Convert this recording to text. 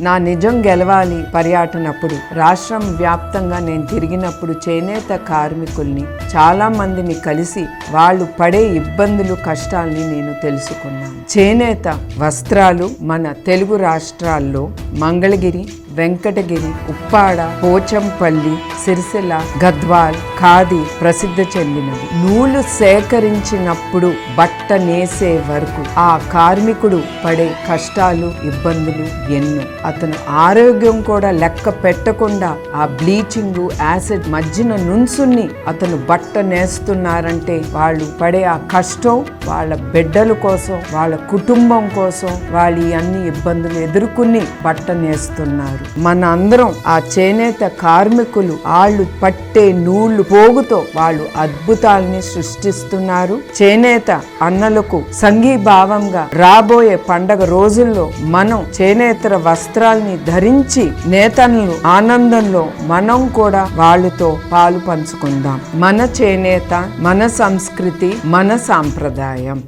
నా నిజం గెలవాలి పర్యటనప్పుడు. రాష్ట్రం వ్యాప్తంగా నేను తిరిగినప్పుడు చేనేత కార్మికుల్ని చాలామందిని కలిసి వాళ్ళు పడే ఇబ్బందులు కష్టాల్ని నేను తెలుసుకున్నాను. చేనేత వస్త్రాలు మన తెలుగు రాష్ట్రాల్లో మంగళగిరి వెంకటగిరి ఉప్పాడ పోచంపల్లి సిరిసిల్ల గద్వాల్ ఖాదీ ప్రసిద్ధి చెందినవి. నూలు సేకరించినప్పుడు బట్ట నేసే వరకు ఆ కార్మికుడు పడే కష్టాలు ఇబ్బందులు ఎన్నో. అతను ఆరోగ్యం కూడా లెక్క పెట్టకుండా ఆ బ్లీచింగ్ యాసిడ్ మధ్యన నుంచుని అతను బట్ట నేస్తున్నారంటే వాళ్ళు పడే ఆ కష్టం వాళ్ళ బిడ్డల కోసం వాళ్ళ కుటుంబం కోసం వాళ్ళు అన్ని ఇబ్బందులు ఎదుర్కొని బట్ట నేస్తున్నారు. మన అందరం ఆ చేనేత కార్మికులు వాళ్ళు పట్టే నూళ్ళు పోగుతో వాళ్ళు అద్భుతాల్ని సృష్టిస్తున్నారు. చేనేత అన్నలకు సంఘీభావంగా రాబోయే పండగ రోజుల్లో మనం చేనేతర వస్త్రాల్ని ధరించి నేతలను ఆనందంలో మనం కూడా వాళ్ళతో పాలు పంచుకుందాం. మన చేనేత మన సంస్కృతి మన సాంప్రదాయం.